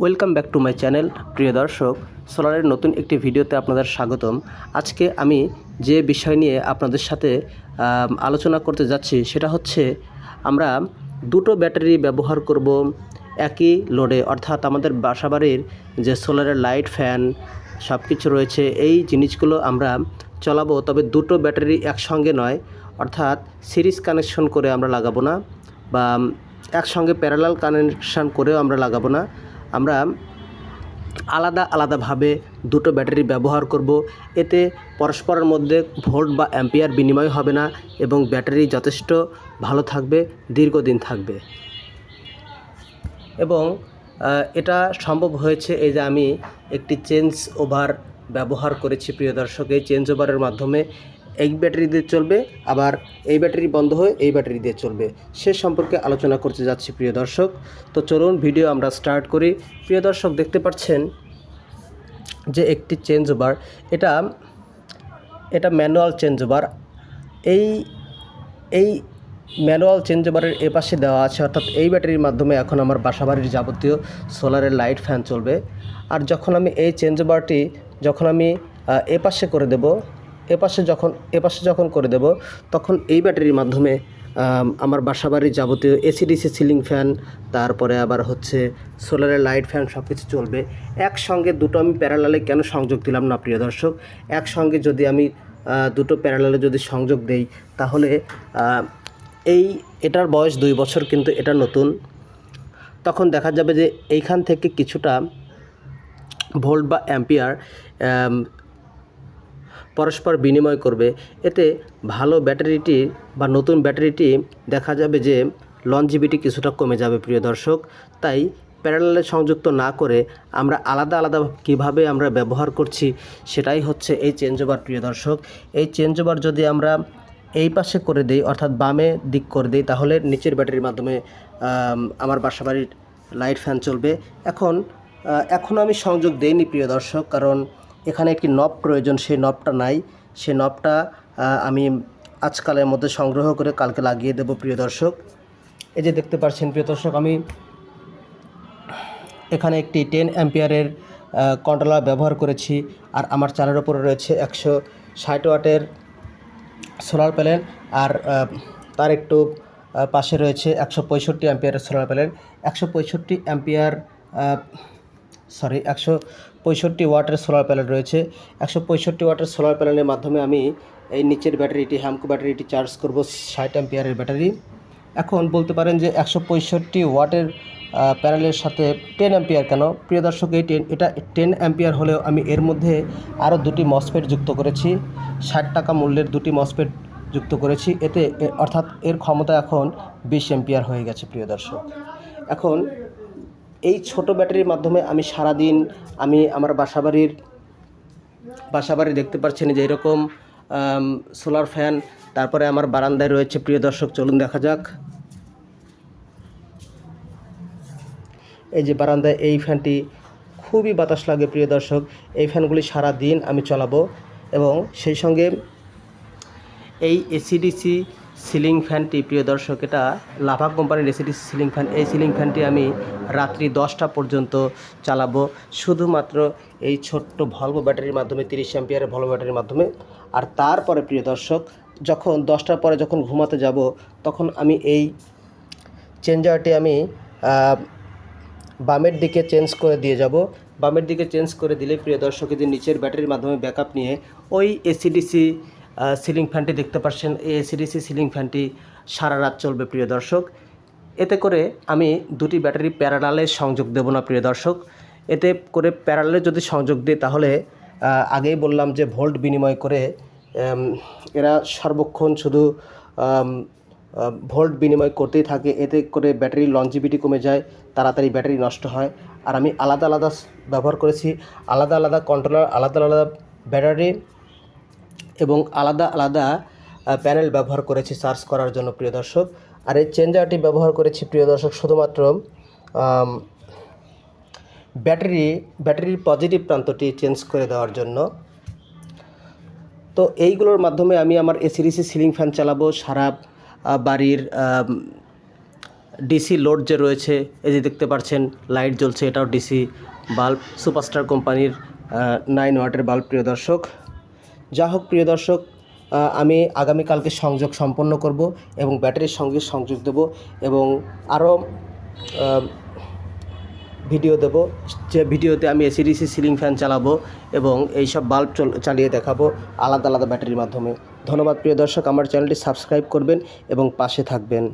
Welcome back to my channel. প্রিয় দর্শক, সোলারের নতুন একটি ভিডিওতে আপনাদের স্বাগতম। আজকে আমি যে বিষয় নিয়ে আপনাদের সাথে আলোচনা করতে যাচ্ছি, সেটা হচ্ছে আমরা দুটো ব্যাটারি ব্যবহার করব একই লোডে অর্থাৎ আমাদের বাসাবাড়ির যে সোলারের লাইট ফ্যান সব কিছু রয়েছে, এই জিনিসগুলো আমরা চালাবো। তবে দুটো ব্যাটারি একসঙ্গে নয়, অর্থাৎ সিরিজ কানেকশন করে আমরা লাগাবো না, বা একসঙ্গে প্যারালাল কানেকশান করেও আমরা লাগাবো না। আমরা আলাদা আলাদাভাবে দুটো ব্যাটারি ব্যবহার করব। এতে পরস্পরের মধ্যে ভোল্ট বা অ্যাম্পিয়ার বিনিময় হবে না এবং ব্যাটারি যথেষ্ট ভালো থাকবে, দীর্ঘদিন থাকবে। এবং এটা সম্ভব হয়েছে এই যে আমি একটি চেঞ্জ ওভার ব্যবহার করেছি, প্রিয় দর্শক, এই চেঞ্জ ওভারের মাধ্যমে এই ব্যাটারি দিয়ে চলবে, আবার এই ব্যাটারি বন্ধ হয়ে এই ব্যাটারি দিয়ে চলবে। সে সম্পর্কে আলোচনা করতে যাচ্ছি প্রিয় দর্শক। তো চলুন ভিডিও আমরা স্টার্ট করি। প্রিয় দর্শক, দেখতে পাচ্ছেন যে একটি চেঞ্জ ওভার এটা এটা ম্যানুয়াল চেঞ্জ ওভার এই এই ম্যানুয়াল চেঞ্জ ওভারের এপাশে দেওয়া আছে, অর্থাৎ এই ব্যাটারির মাধ্যমে এখন আমার বাসাবাড়ির যাবতীয় সোলারের লাইট ফ্যান চলবে। আর যখন আমি এই চেঞ্জ ওভারটি যখন আমি এপাশে করে দেব এপাশে যখন এপাশে যখন করে দেব তখন এই ব্যাটারির মাধ্যমে আম, আমার বাসাবাড়ির যাবতীয় এসিডিসি সিলিং ফ্যান তারপরে আবার হচ্ছে সোলারের লাইট ফ্যান সব কিছু চলবে। একসঙ্গে দুটো আমি প্যারালালে কেন সংযোগ দিলাম না প্রিয় দর্শক? একসঙ্গে যদি আমি দুটো প্যারালালে যদি সংযোগ দেই তাহলে এই এটার বয়স দুই বছর কিন্তু এটা নতুন। তখন দেখা যাবে যে এইখান থেকে কিছুটা ভোল্ট বা অ্যাম্পিয়ার পরস্পর বিনিময় করবে। এতে ভালো ব্যাটারিটি বা নতুন ব্যাটারিটি দেখা যাবে যে লঞ্জিভিটি কিছুটা কমে যাবে প্রিয় দর্শক। তাই প্যারালালে সংযুক্ত না করে আমরা আলাদা আলাদা কীভাবে আমরা ব্যবহার করছি সেটাই হচ্ছে এই চেঞ্জ ওভার প্রিয় দর্শক। এই চেঞ্জ ওভার যদি আমরা এই পাশে করে দিই অর্থাৎ বামে দিক করে দিই তাহলে নিচের ব্যাটারির মাধ্যমে আম, আমার বাসাবাড়ির লাইট ফ্যান চলবে। এখন এখনও আমি সংযোগ দেইনি প্রিয় দর্শক কারণ এখানে একটি নব প্রয়োজন, সেই নবটা নাই। সে নবটা আমি আজকালের মধ্যে সংগ্রহ করে কালকে লাগিয়ে দেব, প্রিয় দর্শক। এই যে দেখতে পাচ্ছেন, প্রিয় দর্শক, আমি এখানে একটি টেন অ্যাম্পিয়ারের কন্ট্রোলার ব্যবহার করেছি আর আমার চালের ওপরে রয়েছে একশো ষাট ওয়াটের সোলার প্যানেল আর তার একটু পাশে রয়েছে একশো পঁয়ষট্টি অ্যাম্পিয়ারের সোলার প্যানেল একশো পঁয়ষট্টি অ্যাম্পিয়ার সরি, একশো পঁয়ষট্টি ওয়াটের সোলার প্যানেল রয়েছে। একশো পঁয়ষট্টি ওয়াটের সোলার প্যানেলের মাধ্যমে আমি এই নিচের ব্যাটারিটি হ্যামকো ব্যাটারিটি চার্জ করব ষাট অ্যাম্পিয়ারের ব্যাটারি। এখন বলতে পারেন যে একশো পঁয়ষট্টি ওয়াটের প্যানেলের সাথে টেন অ্যাম্পিয়ার কেন? প্রিয় দর্শক, এই টেন এটা টেন অ্যাম্পিয়ার হলেও আমি এর মধ্যে আরও দুটি মসফেট যুক্ত করেছি। ষাট টাকা মূল্যের দুটি মসফেট যুক্ত করেছি। এতে অর্থাৎ এর ক্ষমতা এখন বিশ অ্যাম্পিয়ার হয়ে গেছে, প্রিয় দর্শক। এখন এই ছোট ব্যাটারির মাধ্যমে আমি সারাদিন আমি আমার বাসাবাড়ির, বাসাবাড়ি দেখতে পাচ্ছেন যে এরকম সোলার ফ্যান তারপরে আমার বারান্দায় রয়েছে। প্রিয় দর্শক, চলুন দেখা যাক। এই যে বারান্দায় এই ফ্যানটি খুবই বাতাস লাগে, প্রিয় দর্শক। এই ফ্যানগুলি সারা দিন আমি চালাবো এবং সেই সঙ্গে এই এসিডিসি সিলিং ফ্যানটি প্রিয় দর্শক, এটা লাভা কোম্পানির এসিডিসি সিলিং ফ্যান। এই সিলিং ফ্যানটি আমি রাত্রি দশটা পর্যন্ত চালাবো। শুধুমাত্র এই ছোট্ট ভলভো ব্যাটারির মাধ্যমে, তিরিশ অ্যাম্পিয়ারের ভলভো ব্যাটারির মাধ্যমে। আর তারপরে, প্রিয় দর্শক, যখন দশটার পরে যখন ঘুমাতে যাব, তখন আমি এই চেঞ্জারটি আমি বামের দিকে চেঞ্জ করে দিয়ে যাব। বামের দিকে চেঞ্জ করে দিলে, প্রিয় দর্শক, এই যে নিচের ব্যাটারির মাধ্যমে ব্যাকআপ নিয়ে, ওই এসিডিসি সিলিং ফ্যানটি দেখতে পাচ্ছেন এসিডিসি সিলিং ফ্যানটি সারা রাত চলবে, প্রিয় দর্শক। এতে করে আমি দুটি ব্যাটারি প্যারালালে সংযোগ দেব না, প্রিয় দর্শক। এতে করে প্যারালালে যদি সংযোগ দিই, তাহলে আগেই বললাম যে ভোল্ট বিনিময় করে এরা সর্বক্ষণ শুধু ভোল্ট বিনিময় করতেই থাকে। এতে করে ব্যাটারির লঞ্জিভিটি কমে যায়, তাড়াতাড়ি ব্যাটারি নষ্ট হয়। আর আমি আলাদা আলাদা ব্যবহার করেছি। আলাদা আলাদা কন্ট্রোলার আলাদা আলাদা ব্যাটারি এবং আলাদা আলাদা প্যানেল ব্যবহার করেছি চার্জ করার জন্য, প্রিয় দর্শক। আর এই চেঞ্জারটি ব্যবহার করেছি, প্রিয় দর্শক, শুধুমাত্র ব্যাটারি ব্যাটারির পজিটিভ প্রান্তটি চেঞ্জ করে দেওয়ার জন্য। তো এইগুলোর মাধ্যমে আমি আমার এসিডিসি সিলিং ফ্যান চালাবো, সারা বাড়ির ডিসি লোড যে রয়েছে, এই যে দেখতে পাচ্ছেন লাইট জ্বলছে, এটাও ডিসি বাল্ব সুপারস্টার কোম্পানির নাইন ওয়াটের বাল্ব প্রিয় দর্শক। যা হোক, প্রিয় দর্শক আমি আগামীকালকে সংযোগ সম্পন্ন করব এবং ব্যাটারির সঙ্গে সংযোগ দেব এবং আরও ভিডিও দেব। যে ভিডিওতে আমি এসিডিসি সিলিং ফ্যান চালাবো এবং এই সব বাল্ব চল- চালিয়ে দেখাবো আলাদা আলাদা ব্যাটারির মাধ্যমে। ধন্যবাদ, প্রিয় দর্শক। আমার চ্যানেলটি সাবস্ক্রাইব করবেন এবং পাশে থাকবেন।